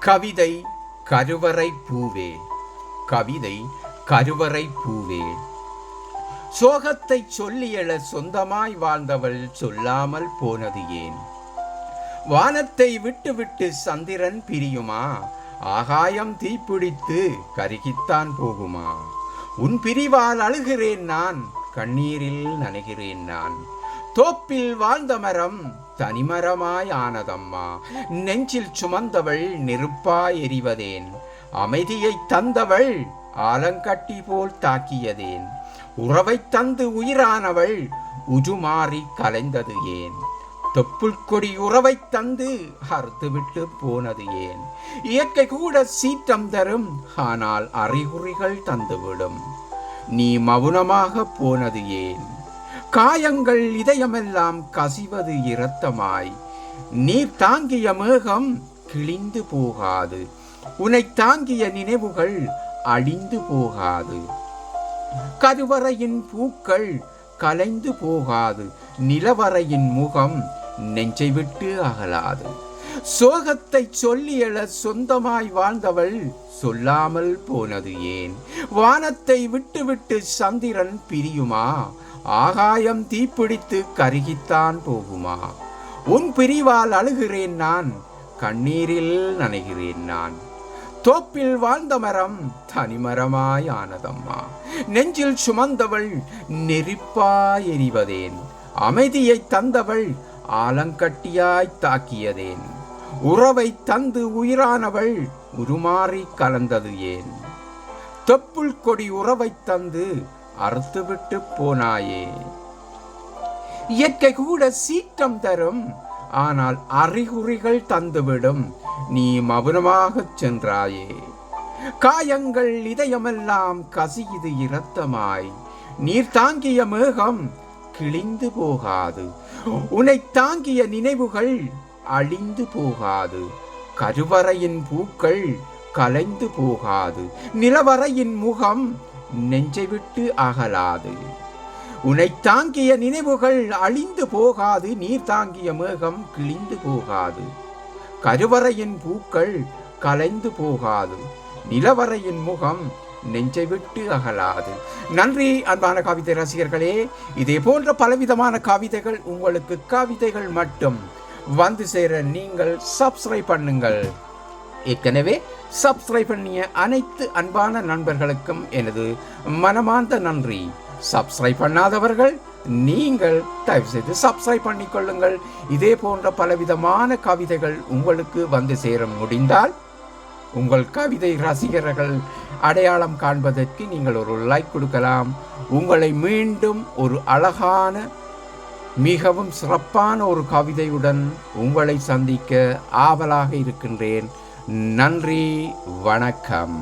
கவிதை கருவறை பூவே. கவிதை கருவறை பூவே. சோகத்தை சொல்லியழ சொந்தமாய் வாழ்ந்தவள் சொல்லாமல் போனது ஏன்? வானத்தை விட்டுவிட்டு சந்திரன் பிரியுமா? ஆகாயம் தீப்பிடித்து கருகித்தான் போகுமா? உன் பிரிவால் அழுகிறேன் நான் கண்ணீரில் நனைகிறேன் நான். தோப்பில் வாழ்ந்த மரம் தனிமரமாய் ஆனதம்மா நெஞ்சில் சுமந்தவள் நெருப்பாய் எரிவதேன். அமைதியை தந்தவள் ஆலங்கட்டி போல் தாக்கியதேன். உறவை தந்து உயிரானவள் உஜுமாறி கலைந்தது ஏன். தொப்புள் கொடி உறவை தந்து அறுத்துவிட்டு போனது ஏன். இயற்கை கூட சீற்றம் தரும் ஆனால் அறிகுறிகள் தந்துவிடும். நீ மௌனமாக போனது ஏன். காயங்கள் இதயமெல்லாம் கசிவது இரத்தமாய். நீர் தாங்கிய மேகம் கிழிந்து போகாது. உன்னை தாங்கிய நினைவுகள் அழிந்து போகாது. கருவறையின் பூக்கள் கலைந்து போகாது. நிலவரையின் முகம் நெஞ்சை விட்டு அகலாது. சோகத்தை சொல்லியழ சொந்தமாய் வாழ்ந்தவள் சொல்லாமல் போனது ஏன்? வானத்தை விட்டுவிட்டு சந்திரன் பிரியுமா? ஆகாயம் தீப்பிடித்து கருகித்தான் போகுமா? உன் பிரிவால் அழுகிறேன் நான் கண்ணீரில் நனைகிறேன் நான். தோப்பில் வாழ்ந்த மரம் தனிமரமாய் ஆனதம்மா. நெஞ்சில் சுமந்தவள் நெருப்பாய் எரிவதேன். அமைதியை தந்தவள் ஆலங்கட்டியாய் தாக்கியதேன். உறவை தந்து உயிரானவள் உருமாறி கலந்தது ஏன்? தொப்புள் கொடி உறவை தந்து அறுத்துவிட்டு போனாயே. இயற்கை கூட சீற்றம் தரும் ஆனால் அறிகுறிகள் தந்துவிடும். நீ மௌனமாகச் சென்றாயே. காயங்கள் இதயமெல்லாம் கசியுது இரத்தமாய். நீர் தாங்கிய மேகம் கிழிந்து போகாது. உன்னை தாங்கிய நினைவுகள் அழிந்து போகாது. கருவறையின் பூக்கள் கலைந்து போகாது. நிலவரையின் முகம் நெஞ்சை விட்டு அகலாது. உன்னை தாங்கிய நினைவுகள் அழிந்து போகாது நீர் தாங்கிய மேகம் கிழிந்து போகாது. கருவறையின் பூக்கள் கலைந்து போகாது நிலவரையின் முகம் நெஞ்சை விட்டு அகலாது. நன்றி அன்பான கவிதை ரசிகர்களே. இதே போன்ற பலவிதமான கவிதைகள் உங்களுக்கு கவிதைகள் மட்டும். வந்து சேர நீங்கள் சப்ஸ்கிரைப் பண்ணுங்கள். ஏற்கனவே சப்ஸ்கிரைப் பண்ணிய அனைத்து அன்பான நண்பர்களுக்கும் எனது மனமார்ந்த நன்றி. சப்ஸ்கிரைப் பண்ணாதவர்கள் நீங்கள் தயவு செய்து சப்ஸ்கிரைப் பண்ணிக்கொள்ளுங்கள் இதே போன்ற பலவிதமான கவிதைகள் உங்களுக்கு வந்து சேர முடிந்தால் உங்கள் கவிதை ரசிகர்கள் அடையாளம் காண்பதற்கு நீங்கள் ஒரு லைக் கொடுக்கலாம். உங்களை மீண்டும் ஒரு அழகான மிகவும் சிறப்பான ஒரு கவிதையுடன் உங்களை சந்திக்க ஆவலாக இருக்கின்றேன். நன்றி வணக்கம்.